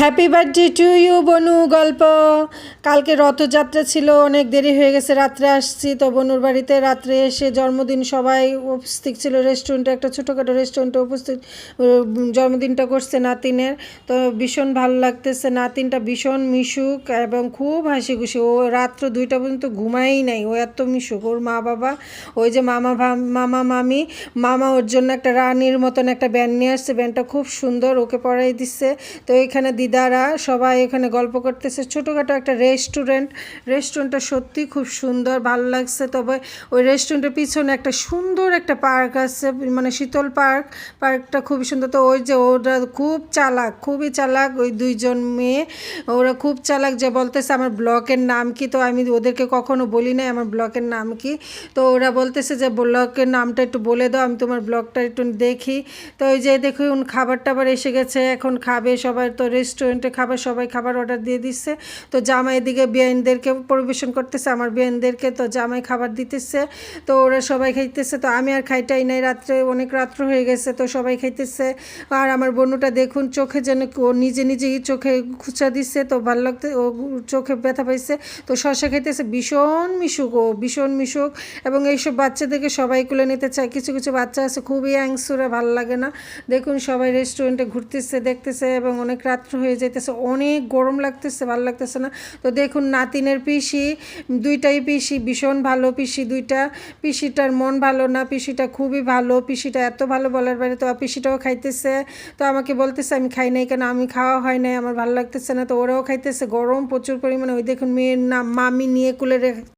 Happy birthday to you বনু গল্প। কালকে রথযাত্রা ছিল, অনেক দেরি হয়ে গেছে, রাত্রে আসছি। তো বনুর বাড়িতে রাত্রে এসে জন্মদিন সবাই উপস্থিত ছিল রেস্টুরেন্টে একটা ছোটোখাটো রেস্টুরেন্টে উপস্থিত। জন্মদিনটা করছে নাতিনের। তো ভীষণ ভালো লাগতেছে, নাতিনটা ভীষণ মিশুক এবং খুব হাসি খুশি ও রাত্র দুইটা পর্যন্ত ঘুমাই নাই, ও এত মিশুক। ওর মা বাবা, ওই যে মামা মামা মামি, মামা ওর জন্য একটা রানীর মতন একটা ব্যান্ড নিয়ে আসছে। ব্যান্ডটা খুব সুন্দর, ওকে পরাই দিচ্ছে। তো এখানে দিদারা সবাই এখানে গল্প করতেছে। ছোটোখাটো একটা রেস্টুরেন্ট রেস্টুরেন্টটা সত্যি খুব সুন্দর, ভালো লাগছে। তবে ওই রেস্টুরেন্টের পিছনে একটা সুন্দর একটা পার্ক আছে মানে শীতল পার্ক পার্কটা খুবই সুন্দর। তো ওই যে ওরা খুব চালাক, খুবই চালাক ওই দুইজন মেয়ে। ওরা খুব চালাক যে বলতেছে, আমার ব্লকের নাম কি? তো আমি ওদেরকে কখনো বলি নাই, আমার ব্লকের নাম কি? তো ওরা বলতেছে যে, ব্লকের নামটা একটু বলে দাও, আমি তোমার ব্লগটা একটু দেখি। তো ওই যে দেখুন, খাবার টাবার এসে গেছে। এখন খাবে সবাই, তো রেস্টুরেন্টে খাবার, সবাই খাবার অর্ডার দিয়ে দিচ্ছে। তো জামাই এদিকে বিয়াইনদেরকে পরিবেশন করতেছে, আমার বিয়াইনদেরকে তো জামাই খাবার দিতেছে। তো ওরা সবাই খাইতেছে, তো আমি আর খাইটাই নাই, রাত্রে অনেক রাত্র হয়ে গেছে, তো সবাই খাইতেছে। আর আমার বনুটা দেখুন চোখে যেন ও নিজে নিজেই চোখে খুচা দিচ্ছে, তো ভালো লাগতে, ও চোখে ব্যথা পাইছে। তো শশা খাইতেছে, ভীষণ মিশুক ও, ভীষণ মিশুক। এবং এইসব বাচ্চাদেরকে সবাই কুলে নিতে চায়, কিছু কিছু বাচ্চা আছে, খুবই অ্যাংসুরে, ভালো লাগে না। দেখুন সবাই রেস্টুরেন্টে ঘুরতেছে, দেখতেছে, এবং অনেক রাত্র হয়ে যাইতেছে, অনেক গরম লাগতেছে, ভালো লাগতেছে না। তো দেখুন, নাতিনের পিসি, দুইটাই পিসি, ভীষণ ভালো পিসি দুইটা। পিসিটার মন ভালো না, পিসিটা খুবই ভালো, পিসিটা এত ভালো বলার বাইরে, তো পিসিটাও খাইতেছে। তো আমাকে বলতেছে, আমি খাই নাই কেন? আমি খাওয়া হয় নাই, আমার ভালো লাগতেছে না। তো ওরাও খাইতেছে, গরম প্রচুর পরিমাণে। ওই দেখুন, মেয়ের নাম মামি নিয়ে কুলে রেখে